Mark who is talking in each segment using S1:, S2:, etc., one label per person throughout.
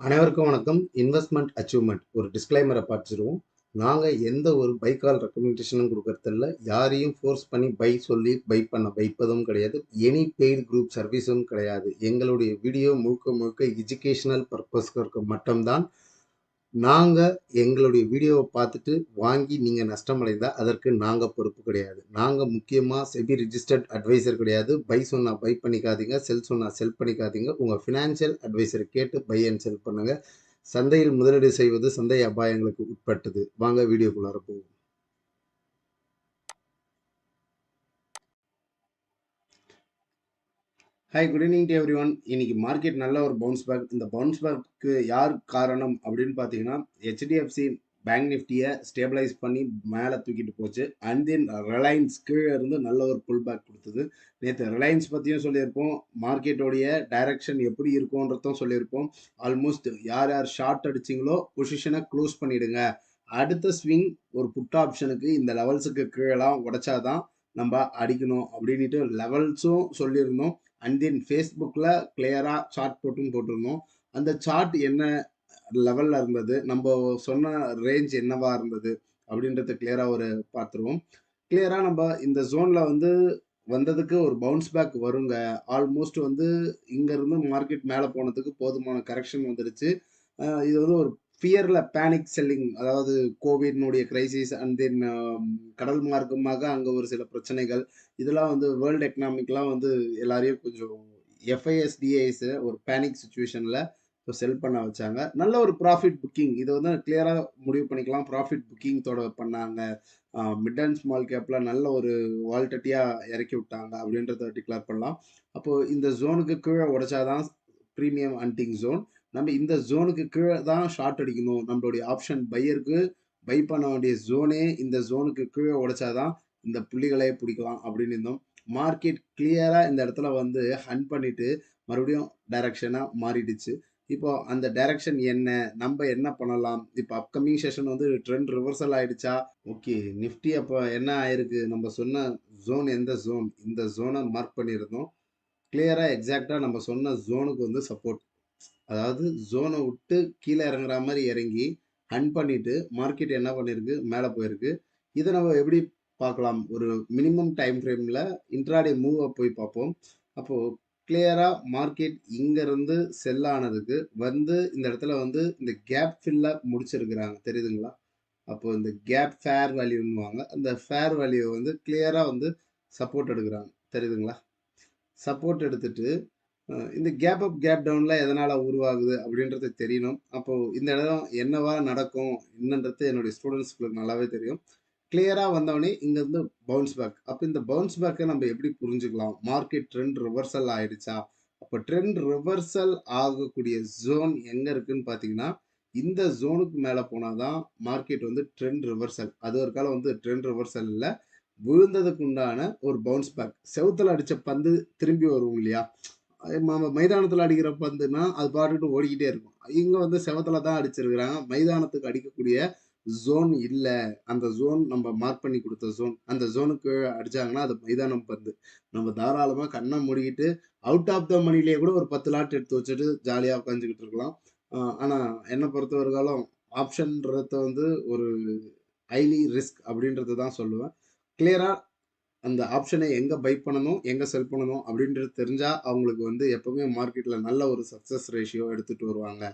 S1: அனைவருக்கும் வணக்கம். Investment achievement ஒரு டிஸ்க்ளைமரை பார்த்துருவோம் நாங்கள் எந்த ஒரு பைக்கால் ரெக்கமெண்டேஷனும் கொடுக்கறதில்ல யாரையும் ஃபோர்ஸ் பண்ணி பை சொல்லி பை பண்ண வைப்பதும் கிடையாது. எனி பெய்டு குரூப் சர்வீஸும் கிடையாது. எங்களுடைய வீடியோ முழுக்க முழுக்க எஜுகேஷனல் பர்பஸ்க்கு மட்டும்தான் நாங்கள் எங்களுடைய வீடியோவை பார்த்துட்டு வாங்கி நீங்கள் நஷ்டமடைந்தால் அதற்கு நாங்கள் பொறுப்பு கிடையாது. நாங்கள் முக்கியமாக செபி ரிஜிஸ்டர்ட் அட்வைசர் கிடையாது. பை சொன்னால் பை பண்ணிக்காதீங்க செல் சொன்னால் செல் பண்ணிக்காதீங்க. உங்கள் ஃபினான்ஷியல் அட்வைசரை கேட்டு பை அண்ட் செல் பண்ணுங்கள் சந்தையில் முதலீடு செய்வது சந்தை அபாயங்களுக்கு உட்பட்டது. வாங்க வீடியோக்குள்ளார போவோம். Hi good evening to everyone இன்னைக்கு மார்க்கெட் நல்ல ஒரு பவுன்ஸ் பேக் இந்த பவுன்ஸ் பேக்கு யார் காரணம் அப்படின்னு பார்த்தீங்கன்னா ஹெச்டிஎஃப்சி பேங்க் நிஃப்டியை ஸ்டேபிளைஸ் பண்ணி மேலே தூக்கிட்டு போச்சு. அண்ட் தென் ரிலையன்ஸ் கீழே இருந்து நல்ல ஒரு புல் பேக் கொடுத்தது. நேற்று ரிலையன்ஸ் பற்றியும் சொல்லியிருப்போம். மார்க்கெட்டோடைய டைரக்ஷன் எப்படி இருக்கும்ன்றதும் சொல்லியிருப்போம். ஆல்மோஸ்ட் யார் யார் ஷார்ட் அடிச்சிங்களோ பொசிஷனை க்ளோஸ் பண்ணிவிடுங்க அடுத்த ஸ்விங் ஒரு புட் ஆப்ஷனுக்கு இந்த லெவல்ஸுக்கு கீழெலாம் உடைச்சாதான் நம்ம அடிக்கணும் அப்படின்ட்டு லெவல்ஸும் சொல்லியிருந்தோம். அண்ட் தென் ஃபேஸ்புக்கில் கிளியராக சார்ட் போட்டும் போட்டிருந்தோம். அந்த சார்ட் என்ன லெவலில் இருந்தது? நம்ம சொன்ன ரேஞ்ச் என்னவா இருந்தது? அப்படின்றத கிளியராக ஒரு பார்த்துருவோம். கிளியராக நம்ம இந்த ஜோனில் வந்து வந்ததுக்கு ஒரு பவுன்ஸ் பேக் வருங்க. ஆல்மோஸ்ட் வந்து இங்கேருந்து மார்க்கெட் மேலே போனதுக்கு போதுமான கரெக்ஷன் வந்துடுச்சு இது வந்து ஒரு ஃபியரில் பேனிக் செல்லிங் அதாவது கோவிட்னுடைய கிரைசிஸ் அண்ட் தென் கடல் மார்க்கமாக அங்கே ஒரு சில பிரச்சனைகள் இதெல்லாம் வந்து வேர்ல்டு எக்கனாமிக்லாம் வந்து எல்லாரையும் கொஞ்சம் எஃப்ஐஎஸ்டிஐஸ் ஒரு பேனிக் சுச்சுவேஷனில் இப்போ செல் பண்ண வச்சாங்க. நல்ல ஒரு ப்ராஃபிட் புக்கிங் இதை வந்து கிளியராக முடிவு பண்ணிக்கலாம். ப்ராஃபிட் புக்கிங் தொட பண்ணாங்க. மிட் அண்ட் ஸ்மால் கேப்பில் நல்ல ஒரு வால்டட்டியாக இறக்கி விட்டாங்க அப்படின்றத டிக்ளேர் பண்ணலாம். அப்போது இந்த ஜோனுக்கு கீழே உடைச்சாதான் ப்ரீமியம் ஹண்டிங் ஜோன் நம்ம இந்த ஜோனுக்கு கீழே தான் ஷார்ட் அடிக்கணும். நம்மளுடைய ஆப்ஷன் பையருக்கு பை பண்ண வேண்டிய ஜோனே இந்த ஜோனுக்கு கீழே உடைச்சாதான் இந்த புள்ளிகளை பிடிக்கலாம் அப்படின்னு இருந்தோம். மார்க்கெட் கிளியராக இந்த இடத்துல வந்து ஹன் பண்ணிட்டு மறுபடியும் டைரக்ஷனாக மாறிடுச்சு. இப்போ அந்த டைரக்ஷன் என்ன? நம்ம என்ன பண்ணலாம்? இப்போ அப்கமிங் செஷன் வந்து ட்ரெண்ட் ரிவர்சல் ஆயிடுச்சா? ஓகே நிஃப்டி அப்போ என்ன ஆயிருக்கு? நம்ம சொன்ன ஜோன் எந்த ஜோன் இந்த ஜோனை மார்க் பண்ணியிருந்தோம். கிளியராக எக்ஸாக்டாக நம்ம சொன்ன ஜோனுக்கு வந்து சப்போர்ட் அதாவது ஜோனை விட்டு கீழே இறங்குற மாதிரி இறங்கி ஹன் பண்ணிட்டு மார்க்கெட் என்ன பண்ணியிருக்கு மேலே போயிருக்கு. இதை நம்ம எப்படி பார்க்கலாம்? ஒரு மினிமம் டைம் ஃப்ரேமில் இன்ட்ராடே மூவை போய் பார்ப்போம். அப்போது கிளியராக மார்க்கெட் இங்கேருந்து செல் ஆனதுக்கு வந்து இந்த இடத்துல வந்து இந்த கேப் ஃபில்லாக முடிச்சிருக்கிறாங்க. தெரியுதுங்களா? அப்போ இந்த கேப் ஃபேர் வேல்யூன்னுவாங்க அந்த ஃபேர் வேல்யூவை வந்து கிளியராக வந்து சப்போர்ட் எடுக்கிறாங்க. தெரியுதுங்களா? சப்போர்ட் எடுத்துட்டு இந்த கேப் அப் கேப் டவுனில் எதனால் உருவாகுது அப்படின்றது தெரியணும். அப்போது இந்த இடம் என்னவா நடக்கும் என்னன்றது என்னுடைய ஸ்டூடெண்ட்ஸ்களுக்கு நல்லாவே தெரியும். கிளியராக வந்தவொடனே இங்கேருந்து பவுன்ஸ் பேக் அப்போ இந்த பவுன்ஸ் பேக்கை நம்ம எப்படி புரிஞ்சுக்கலாம்? மார்க்கெட் ட்ரெண்ட் ரிவர்சல் ஆயிடுச்சா? அப்போ ட்ரெண்ட் ரிவர்சல் ஆகக்கூடிய ஜோன் எங்கே இருக்குன்னு பார்த்தீங்கன்னா இந்த ஜோனுக்கு மேலே போனால் தான் மார்க்கெட் வந்து ட்ரெண்ட் ரிவர்சல் அது ஒரு காலம் வந்து ட்ரெண்ட் ரிவர்சல் இல்லை விழுந்ததுக்கு உண்டான ஒரு பவுன்ஸ் பேக் செவுத்துல அடித்த பந்து திரும்பி வரும் இல்லையா? நம்ம மைதானத்தில் அடிக்கிற பந்துனா அது பாட்டுட்டு ஓடிக்கிட்டே இருக்கும். இங்கே வந்து செவத்துல தான் அடிச்சிருக்கிறாங்க. மைதானத்துக்கு அடிக்கக்கூடிய ஜோன் இல்லை. அந்த ஜோன் நம்ம மார்க் பண்ணி கொடுத்த ஜோன் அந்த ஜோனுக்கு அடிச்சாங்கன்னா அது மைதானம் பந்து. நம்ம தாராளமாக கண்ணை மூடிக்கிட்டு அவுட் ஆஃப் த மணிலேயே கூட ஒரு பத்து லாட் எடுத்து வச்சுட்டு ஜாலியாக உட்காந்துக்கிட்டு இருக்கலாம். ஆனால் என்னை பொறுத்தவரைக்காலும் ஆப்ஷன்றத வந்து ஒரு ஹைலி ரிஸ்க் அப்படின்றது தான் சொல்லுவேன். கிளியராக அந்த ஆப்ஷனை எங்கே பை பண்ணணும் எங்கே செல் பண்ணணும் அப்படின்றது தெரிஞ்சால் அவங்களுக்கு வந்து எப்போவுமே மார்க்கெட்டில் நல்ல ஒரு சக்ஸஸ் ரேஷியோ எடுத்துகிட்டு வருவாங்க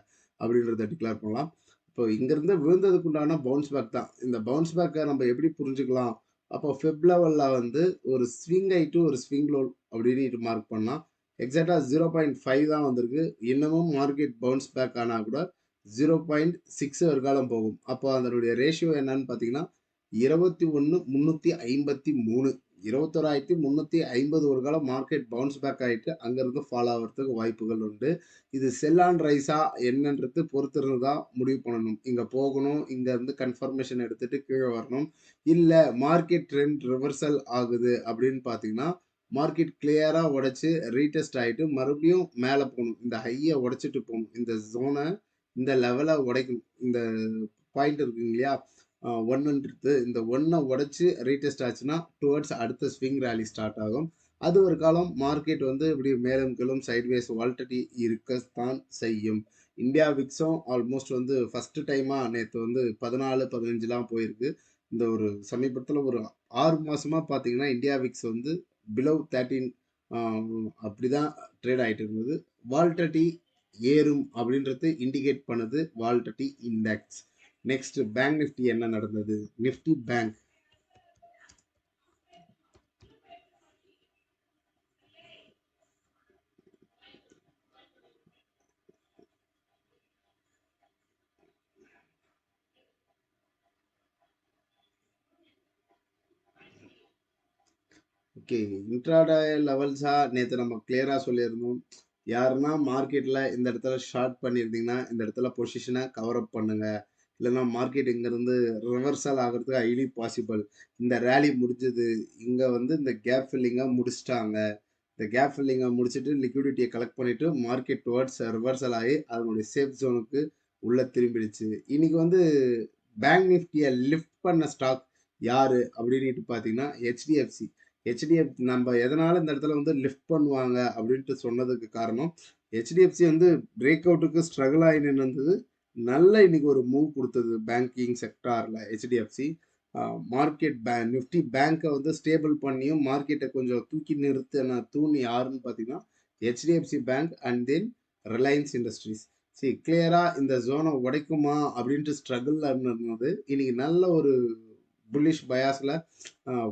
S1: அப்படின்றத டிக்ளேர் பண்ணலாம். இப்போ இங்கேருந்து விழுந்ததுக்கு உண்டான பவுன்ஸ் பேக் தான். இந்த பவுன்ஸ் பேக்கை நம்ம எப்படி புரிஞ்சுக்கலாம்? அப்போ ஃபெப் லெவலில் வந்து ஒரு ஸ்விங் ஆயிட்டு ஒரு ஸ்விங் லோல் அப்படின்னு மார்க் பண்ணால் எக்ஸாக்டாக ஜீரோ பாயிண்ட் ஃபைவ் தான் வந்திருக்கு. இன்னமும் மார்க்கெட் பவுன்ஸ் பேக் ஆனால் கூட ஜீரோ பாயிண்ட் சிக்ஸ் ஒரு காலம் போகும். அப்போ அதனுடைய ரேஷியோ என்னன்னு பார்த்தீங்கன்னா இருபத்தி ஒன்று முந்நூற்றி ஐம்பத்தி மூணு. இருபத்தோராயிரத்தி முந்நூற்றி ஐம்பது ஒரு காலம் மார்க்கெட் பவுன்ஸ் பேக் ஆகிட்டு அங்கேருந்து ஃபாலோ ஆகிறதுக்கு வாய்ப்புகள் உண்டு. இது செல் ஆன் ரைஸா என்னன்றது பொறுத்திருந்து தான் முடிவு பண்ணணும். இங்கே போகணும் இங்கேருந்து கன்ஃபர்மேஷன் எடுத்துகிட்டு கீழே வரணும். இல்லை மார்க்கெட் ட்ரெண்ட் ரிவர்சல் ஆகுது அப்படின்னு பார்த்தீங்கன்னா மார்க்கெட் கிளியராக உடச்சி ரீடெஸ்ட் ஆகிட்டு மறுபடியும் மேலே போகணும். இந்த ஹையை உடைச்சிட்டு போகணும். இந்த ஜோனை இந்த லெவலை உடைக்கணும். இந்த பாயிண்ட் இருக்குங்க இல்லையா? ஒன்றுன்றது இந்த ஒன்றை உடச்சி ரீடெஸ்ட் ஆச்சுன்னா டுவர்ட்ஸ் அடுத்த ஸ்விங் ரேலி ஸ்டார்ட் ஆகும் அது ஒரு காலம் மார்க்கெட் வந்து இப்படி மேலும் கீழும் சைட்வேஸ் வால்டட்டி இருக்கத்தான் செய்யும் இந்தியா விக்ஸும் ஆல்மோஸ்ட் வந்து ஃபர்ஸ்ட் டைமாக நேற்று வந்து 14, 15லாம் போயிருக்கு. இந்த ஒரு சமீபத்தில் ஒரு ஆறு மாதமாக பார்த்தீங்கன்னா, இந்தியா விக்ஸ் வந்து பிலோ தேர்ட்டீன் அப்படி தான் ட்ரேட் ஆகிட்டு இருந்தது. வால்டட்டி ஏறும் அப்படின்றது இண்டிகேட் பண்ணுது volatility index. Next bank Nifty என்ன நடந்தது? Nifty bank okay. இன்ட்ராடே லெவல்ஸா நேற்று நம்ம கிளியரா சொல்லியிருந்தோம். யாருன்னா மார்க்கெட்ல இந்த இடத்துல ஷார்ட் பண்ணியிருந்தீங்கன்னா, இந்த இடத்துல பொசிஷனை கவர் அப் பண்ணுங்க. இல்லைன்னா மார்க்கெட் இங்கேருந்து ரிவர்சல் ஆகுறதுக்கு ஹைலி பாசிபிள். இந்த ரேலி முடிஞ்சது. இங்கே வந்து இந்த கேப் ஃபில்லிங்காக முடிச்சுட்டாங்க. இந்த கேப் ஃபில்லிங்காக முடிச்சுட்டு லிக்விடிட்டியை கலெக்ட் பண்ணிவிட்டு மார்க்கெட் டுவர்ட்ஸ் ரிவர்சல் ஆகி அதனுடைய சேஃப் ஜோனுக்கு உள்ளே திரும்பிடுச்சு. இன்னைக்கு வந்து பேங்க் நிஃப்டியை லிஃப்ட் பண்ண ஸ்டாக் யார் அப்படின்னுட்டு பார்த்தீங்கன்னா, ஹெச்டிஎஃப்சி ஹெச்டிஎஃப் நம்ம எதனால் இந்த இடத்துல வந்து லிஃப்ட் பண்ணுவாங்க அப்படின்ட்டு சொன்னதுக்கு காரணம், ஹெச்டிஎஃப்சி வந்து பிரேக் அவுட்டுக்கு ஸ்ட்ரகிள் ஆகி நின்றுது நல்ல இன்னைக்கு ஒரு மூவ் கொடுத்தது பேங்கிங் செக்டார்ல ஹெச்டிஎஃப்சி மார்க்கெட் பே நிஃப்டி பேங்க்கை வந்து ஸ்டேபிள் பண்ணியும் மார்க்கெட்டை கொஞ்சம் தூக்கி நிறுத்தின தூண் யாருன்னு பார்த்தீங்கன்னா, HDFC bank and then Reliance Industries. C கிளியராக இந்த ஜோனை உடைக்குமா அப்படின்ட்டு ஸ்ட்ரகிளில் இருந்தது. இன்னைக்கு நல்ல ஒரு புல்லிஷ் பயாஸில்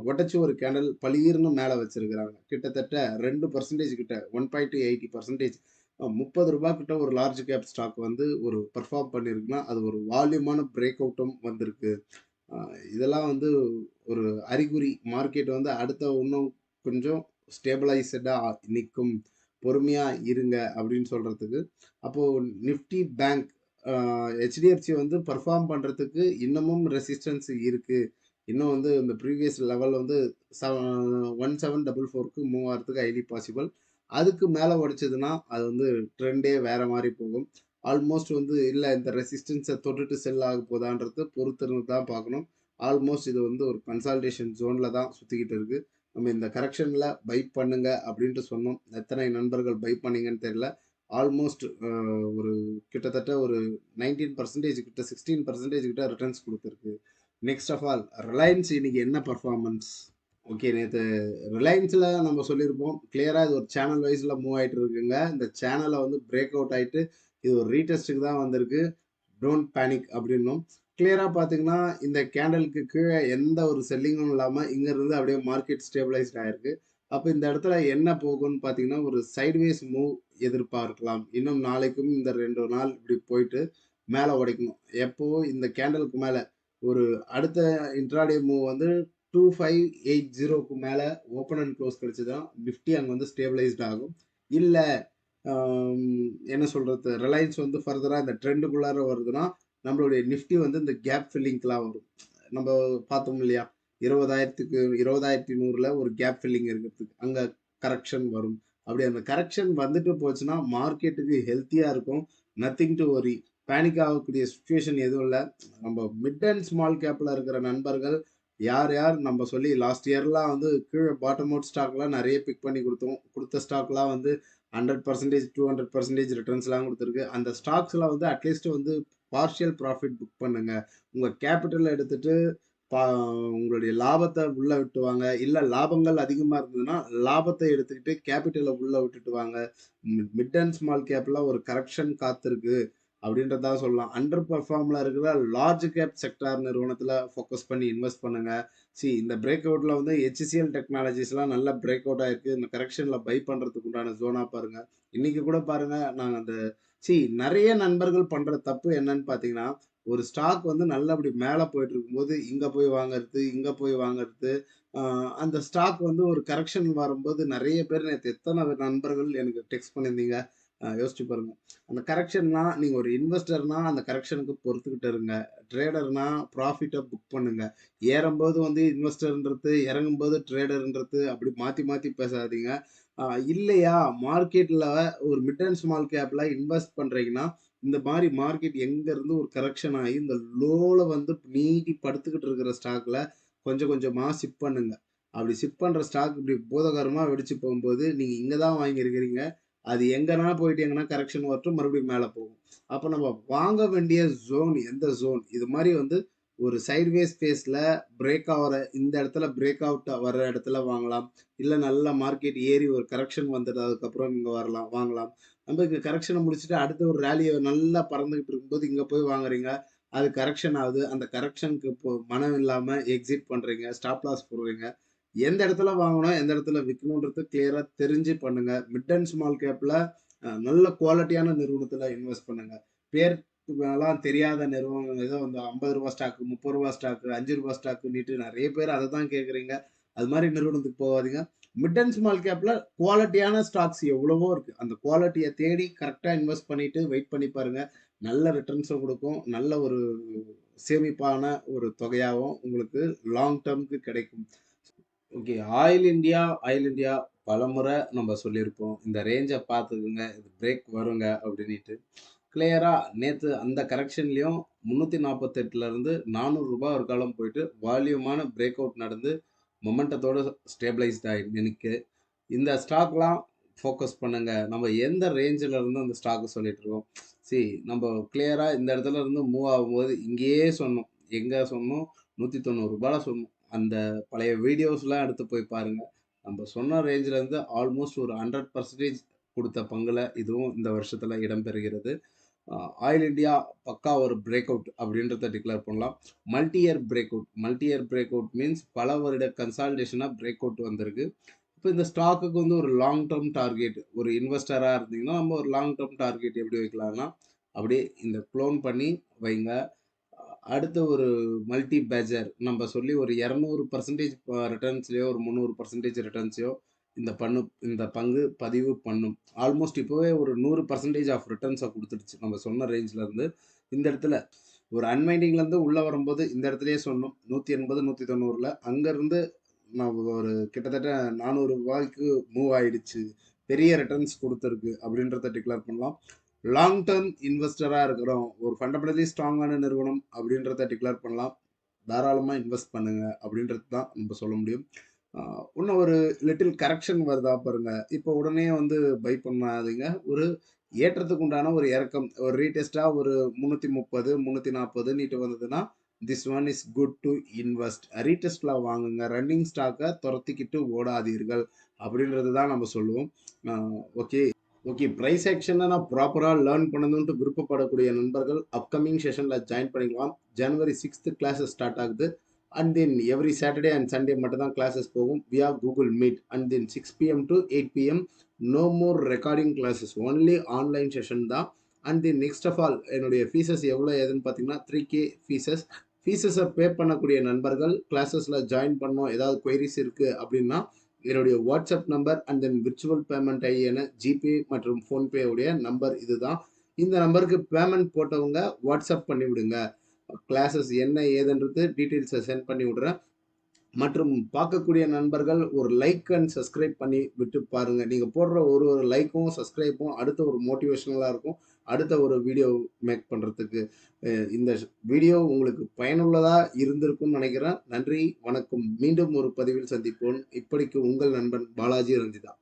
S1: உடச்சி ஒரு கேண்டல் பளீர்னு மேலே வச்சிருக்கிறாங்க. கிட்டத்தட்ட ரெண்டு பர்சன்டேஜ் கிட்ட 1.80% அ முப்பது 30 கிட்ட ஒரு லார்ஜ் கேப் ஸ்டாக் வந்து ஒரு பர்ஃபார்ம் பண்ணியிருக்குன்னா, அது ஒரு வால்யூமான பிரேக் அவுட்டும் வந்திருக்கு. இதெல்லாம் வந்து ஒரு அறிகுறி. மார்க்கெட் வந்து அடுத்த இன்னும் கொஞ்சம் ஸ்டேபிளைஸ்டாக நிற்கும் பொறுமையாக இருங்க அப்படின்னு சொல்கிறதுக்கு அப்போது நிஃப்டி பேங்க் ஹெச்டிஎஃப்சி வந்து பர்ஃபார்ம் பண்ணுறதுக்கு இன்னமும் ரெசிஸ்டன்ஸ் இருக்குது இன்னும் வந்து இந்த ப்ரீவியஸ் லெவல் வந்து செவன் ஒன் செவன் டபுள் ஃபோருக்கு மூவ் ஆகிறதுக்கு ஹைலி பாசிபிள். அதுக்கு மேலே உடைச்சதுன்னா, அது வந்து ட்ரெண்டே வேற மாதிரி போகும். ஆல்மோஸ்ட் வந்து இல்லை இந்த ரெசிஸ்டன்ஸை தொட்டுட்டு செல் ஆக போதான்றது பொறுத்திருந்து தான் பார்க்கணும். ஆல்மோஸ்ட் இது வந்து ஒரு கன்சால்டேஷன் ஜோனில் தான் சுற்றிக்கிட்டு இருக்கு. நம்ம இந்த கரெக்ஷனில் பை பண்ணுங்க அப்படின்ட்டு சொன்னோம். எத்தனை நண்பர்கள் பை பண்ணீங்கன்னு தெரியல. ஆல்மோஸ்ட் ஒரு கிட்டத்தட்ட ஒரு 19% கிட்ட 16% கிட்ட ரிட்டர்ன்ஸ் கொடுத்துருக்கு நெக்ஸ்ட் ஆஃப் ஆல் ரிலையன்ஸ் இன்னைக்கு என்ன பர்ஃபார்மன்ஸ் ஓகே. நேற்று ரிலையன்ஸில் நம்ம சொல்லியிருப்போம். கிளியராக இது ஒரு சேனல் வைஸில் மூவ் ஆயிட்டு இருக்குங்க. இந்த சேனலை வந்து பிரேக் அவுட் ஆகிட்டு இது ஒரு ரீடெஸ்ட்டுக்கு தான் வந்திருக்கு. டோன்ட் பேனிக் அப்படின்னோம். கிளியராக பார்த்தீங்கன்னா, இந்த கேண்டலுக்கு கீழே எந்த ஒரு செல்லிங்கும் இல்லாமல் இங்கேருந்து அப்படியே மார்க்கெட் ஸ்டேபிளைஸ்ட் ஆகிருக்கு அப்போ இந்த இடத்துல என்ன போகும்னு பார்த்தீங்கன்னா, ஒரு சைட்வேஸ் மூவ் எதிர்பார்க்கலாம். இன்னும் நாளைக்கும் இந்த ரெண்டு நாள் இப்படி போயிட்டு மேலே உடைக்கணும். எப்போ இந்த கேண்டிலுக்கு மேலே ஒரு அடுத்த இன்ட்ராடே மூவ் வந்து டூ ஃபைவ் எயிட் ஜீரோக்கு மேலே ஓப்பன் அண்ட் க்ளோஸ் கிடச்சிதான் நிஃப்டி அங்கே வந்து ஸ்டேபிளைஸ்ட் ஆகும். இல்லை என்ன சொல்கிறது ரிலையன்ஸ் வந்து ஃபர்தராக இந்த ட்ரெண்டுக்குள்ளார வருதுன்னா, நம்மளுடைய நிஃப்டி வந்து இந்த கேப் ஃபில்லிங்க்கெலாம் வரும். நம்ம பார்த்தோம் இல்லையா? 20,000க்கு 20,100ல ஒரு கேப் ஃபில்லிங் இருக்கிறதுக்கு. அங்கே கரெக்ஷன் வரும். அப்படி அந்த கரெக்ஷன் வந்துட்டு போச்சுன்னா, மார்க்கெட்டுக்கு ஹெல்த்தியாக இருக்கும். நத்திங் டு ஒரி பேனிக் ஆகக்கூடிய சுச்சுவேஷன் எதுவும் இல்லை நம்ம மிட் அண்ட் ஸ்மால் கேப்பில் இருக்கிற நண்பர்கள் யார் யார் நம்ம சொல்லி லாஸ்ட் இயர்லாம் வந்து கீழே பாட்டம் அவுட் ஸ்டாக்லாம் நிறைய பிக் பண்ணி கொடுத்தோம் கொடுத்த ஸ்டாக்லாம் வந்து 100%, 200% ரிட்டர்ன்ஸ்லாம் கொடுத்துருக்கு அந்த ஸ்டாக்ஸ்லாம் வந்து அட்லீஸ்ட் வந்து பார்ஷியல் ப்ராஃபிட் புக் பண்ணுங்க. உங்கள் கேபிட்டல் எடுத்துட்டு பா உங்களுடைய லாபத்தை உள்ளே விட்டுவாங்க இல்லை லாபங்கள் அதிகமாக இருந்ததுன்னா, லாபத்தை எடுத்துக்கிட்டு கேபிட்டலை உள்ளே விட்டுட்டு வாங்க. மிட் அண்ட் ஸ்மால் கேப்லாம் ஒரு கரெக்ஷன் காத்திருக்கு. அப்படின்றதா சொல்லலாம். அண்டர் பெர்ஃபார்ம்ல இருக்கிற லார்ஜ் கேப் செக்டார் நிறுவனத்தில் ஃபோக்கஸ் பண்ணி இன்வெஸ்ட் பண்ணுங்க. சி இந்த பிரேக் அவுட்ல வந்து ஹெச்சிசிஎல் டெக்னாலஜிஸ்லாம் நல்லா பிரேக் அவுட் ஆயிருக்கு. இந்த கரெக்ஷன்ல பை பண்றதுக்கு உண்டான ஜோனா பாருங்க. இன்னைக்கு கூட பாருங்க, நாங்க அந்த சி நிறைய நண்பர்கள் பண்ற தப்பு என்னன்னு பார்த்தீங்கன்னா, ஒரு ஸ்டாக் வந்து நல்லா அப்படி மேலே போயிட்டு இருக்கும்போது, இங்கே போய் வாங்குறது இங்கே போய் வாங்குறது அந்த ஸ்டாக் வந்து ஒரு கரெக்ஷன் வரும்போது நிறைய பேர் நேற்று எத்தனை நண்பர்கள் எனக்கு டெக்ஸ்ட் பண்ணியிருந்தீங்க. யோசிச்சு பாருங்க. அந்த கரெக்ஷன்னா நீங்க ஒரு இன்வெஸ்டர்னா அந்த கரெக்ஷனுக்கு பொறுத்துக்கிட்டு இருங்க. ட்ரேடர்னா ப்ராஃபிட்டை புக் பண்ணுங்க. ஏறும்போது வந்து இன்வெஸ்டர்ன்றது, இறங்கும்போது ட்ரேடர்ன்றது அப்படி மாத்தி மாத்தி பேசாதீங்க. இல்லையா மார்க்கெட்ல ஒரு மிட் அண்ட் ஸ்மால் கேப்ல இன்வெஸ்ட் பண்றீங்கன்னா, இந்த மாதிரி மார்க்கெட் எங்க இருந்து ஒரு கரெக்ஷன் ஆகி இந்த லோல வந்து நீட்டி படுத்துக்கிட்டு இருக்கிற ஸ்டாக்ல கொஞ்சம் கொஞ்சமா சிப் பண்ணுங்க. அப்படி சிப் பண்ற ஸ்டாக் இப்படி பூதாகரமா வெடிச்சு போகும்போது, நீங்க இங்கே தான் வாங்கியிருக்கிறீங்க. அது எங்கன்னா போயிட்டு எங்கன்னா கரெக்ஷன் வரட்டும் மறுபடியும் மேலே போகும். அப்போ நம்ம வாங்க வேண்டிய ஜோன் எந்த ஜோன் இது மாதிரி வந்து ஒரு சைட்வேஸ் ஃபேஸில் பிரேக் ஆகிற இந்த இடத்துல பிரேக் அவுட் வர்ற இடத்துல வாங்கலாம். இல்லை நல்ல மார்க்கெட் ஏறி ஒரு கரெக்ஷன் வந்துட்டு அதுக்கப்புறம் இங்கே வரலாம் வாங்கலாம். நம்ம இங்கே கரெக்ஷனை முடிச்சுட்டு அடுத்த ஒரு ரேலியை நல்லா பறந்துக்கிட்டு இருக்கும்போது இங்கே போய் வாங்குறீங்க. அது கரெக்ஷன் ஆகுது. அந்த கரெக்ஷனுக்கு இப்போ மனம் இல்லாமல் எக்ஸிட் பண்ணுறீங்க ஸ்டாப் லாஸ் போடுறீங்க. எந்த இடத்துல வாங்கணும் எந்த இடத்துல விற்கணுன்றது கிளியராக தெரிஞ்சு பண்ணுங்க. மிட் அண்ட் ஸ்மால் கேப்பில் நல்ல குவாலிட்டியான நிறுவனத்தில் இன்வெஸ்ட் பண்ணுங்க. பேர் எல்லாம் தெரியாத நிறுவனம் ஏதோ அந்த ஐம்பது ரூபா ஸ்டாக்கு முப்பது ரூபா ஸ்டாக்கு அஞ்சு ரூபா ஸ்டாக்கு நீட்டு நிறைய பேர் அதை தான் கேட்குறீங்க. அது மாதிரி நிறுவனத்துக்கு போகாதீங்க. மிட் அண்ட் ஸ்மால் கேப்பில் குவாலிட்டியான ஸ்டாக்ஸ் எவ்வளவோ இருக்குது அந்த குவாலிட்டியை தேடி கரெக்டாக இன்வெஸ்ட் பண்ணிவிட்டு வெயிட் பண்ணி பாருங்கள் நல்ல ரிட்டர்ன்ஸும் கொடுக்கும். நல்ல ஒரு சேமிப்பான ஒரு தொகையாகவும் உங்களுக்கு லாங் டேர்முக்கு கிடைக்கும். Okay Oil India Oil India பலமுறை நம்ம சொல்லியிருப்போம். இந்த ரேஞ்சை பார்த்துக்குங்க இது பிரேக் வருங்க அப்படின்ட்டு கிளியராக நேற்று அந்த கரெக்ஷன்லேயும் முந்நூற்றி நாற்பத்தெட்டுலேருந்து நானூறுரூபா ஒரு காலம் போயிட்டு வால்யூமான பிரேக் அவுட் நடந்து மொமெண்டத்தோடு ஸ்டேபிளைஸ்ட் ஆகிடும் எனக்கு இந்த ஸ்டாக்லாம் ஃபோக்கஸ் பண்ணுங்கள் நம்ம எந்த ரேஞ்சில் இருந்து அந்த ஸ்டாக்கு சொல்லிட்டு இருக்கோம் சரி நம்ம கிளியராக இந்த இடத்துல இருந்து மூவ் ஆகும்போது இங்கேயே சொன்னோம். எங்கே சொன்னோம்? நூற்றி தொண்ணூறுரூபால சொன்னோம். அந்த பழைய வீடியோஸ்லாம் எடுத்து போய் பாருங்கள் நம்ம சொன்ன ரேஞ்சிலேருந்து ஆல்மோஸ்ட் ஒரு ஹண்ட்ரட் பர்சன்டேஜ் கொடுத்த பங்கில் இதுவும் இந்த வருஷத்தில் இடம்பெறுகிறது ஆயில் இந்தியா பக்கா ஒரு பிரேக் அவுட் அப்படின்றத டிக்ளேர் பண்ணலாம். Multi year break out multi year break out means பல வருட கன்சால்டேஷனாக பிரேக் அவுட் வந்திருக்கு. இப்போ இந்த ஸ்டாக்குக்கு வந்து ஒரு லாங் டேர்ம் டார்கெட் ஒரு இன்வெஸ்டராக இருந்தீங்கன்னா நம்ம ஒரு லாங் டேர்ம் டார்கெட் எப்படி வைக்கலாம்னா அப்படியே இந்த க்ளோன் பண்ணி வைங்க. அடுத்த ஒரு மல்டி பேஜர் நம்ம சொல்லி ஒரு இரநூறு பர்சன்டேஜ் ரிட்டர்ன்ஸ்லையோ ஒரு முந்நூறு பர்சன்டேஜ் ரிட்டர்ன்ஸையோ இந்த பண்ணு இந்த பங்கு பதிவு பண்ணும். ஆல்மோஸ்ட் இப்போவே ஒரு நூறு பர்சன்டேஜ் ஆஃப் ரிட்டர்ன்ஸை கொடுத்துடுச்சு. நம்ம சொன்ன ரேஞ்சில் இருந்து இந்த இடத்துல. ஒரு அன்வைண்டிங்லேருந்து உள்ளே வரும்போது இந்த இடத்துலையே சொன்னோம். நூற்றி எண்பது நூற்றி தொண்ணூறில் அங்கேருந்து நம்ம ஒரு கிட்டத்தட்ட நானூறு ரூபாய்க்கு மூவ் ஆயிடுச்சு. பெரிய ரிட்டர்ன்ஸ் கொடுத்துருக்கு அப்படின்றத டிக்ளேர் பண்ணலாம். லாங் டேர்ம் இன்வெஸ்டராக இருக்கிறோம். ஒரு ஃபண்டமெண்டலி ஸ்ட்ராங்கான நிறுவனம் அப்படின்றத டிக்ளேர் பண்ணலாம். தாராளமாக இன்வெஸ்ட் பண்ணுங்க அப்படின்றது தான் நம்ம சொல்ல முடியும். இன்னும் ஒரு லிட்டில் கரெக்ஷன் வருதா பாருங்க. இப்போ உடனே வந்து பை பண்ணாதீங்க. ஒரு ஏற்றத்துக்கு உண்டான ஒரு இறக்கம். ஒரு ரீடெஸ்டாக ஒரு முந்நூற்றி முப்பது முந்நூற்றி நாற்பது நீட்டு வந்ததுன்னா this one is good to invest ரீடெஸ்டில் வாங்குங்க. ரன்னிங் ஸ்டாக்கை துரத்திக்கிட்டு ஓடாதீர்கள் அப்படின்றது தான் நம்ம சொல்லுவோம். ஓகே ஓகே ப்ரைஸ் ஆக்ஷனை நான் ப்ராப்பராக லேர்ன் பண்ணணுன்ட்டு விருப்பப்படக்கூடிய நண்பர்கள் அப்கமிங் செஷனில் ஜாயின் பண்ணிக்கலாம். ஜனவரி சிக்ஸ்த்து கிளாஸஸ் ஸ்டார்ட் ஆகுது. And then every Saturday and Sunday மட்டும் தான் கிளாஸஸ் போகும் or Google Meet and then six PM to eight PM no more recording classes only online session தான். And then next of all என்னுடைய fees எவ்வளோ ஏதுன்னு பார்த்தீங்கன்னா three K fees ஃபீஸஸை pay பண்ணக்கூடிய நண்பர்கள் கிளாஸஸில் ஜாயின் பண்ணோம் ஏதாவது கொயரிஸ் இருக்குது அப்படின்னா என்னுடைய WhatsApp number and then virtual payment ஐஎன GPay மற்றும் ஃபோன்பே உடைய நம்பர் இதுதான். இந்த நம்பருக்கு பேமெண்ட் போட்டவங்க வாட்ஸ்அப் பண்ணி விடுங்க. கிளாஸஸ் என்ன ஏதுன்றது டீட்டெயில்ஸை சென்ட் பண்ணி விடுறேன். மற்றும் பார்க்கக்கூடிய நண்பர்கள் ஒரு லைக் அண்ட் சப்ஸ்கிரைப் பண்ணி விட்டு பாருங்கள் நீங்கள் போடுற ஒரு ஒரு லைக்கும் சப்ஸ்கிரைப்பும் அடுத்த ஒரு மோட்டிவேஷனலாக இருக்கும். அடுத்த ஒரு வீடியோ மேக் பண்ணுறதுக்கு இந்த வீடியோ உங்களுக்கு பயனுள்ளதாக இருந்திருக்கும்னு நினைக்கிறேன். நன்றி வணக்கம். மீண்டும் ஒரு பதிவில் சந்திப்போம். இப்படிக்கு உங்கள் நண்பன் பாலாஜி ரஞ்சிதா.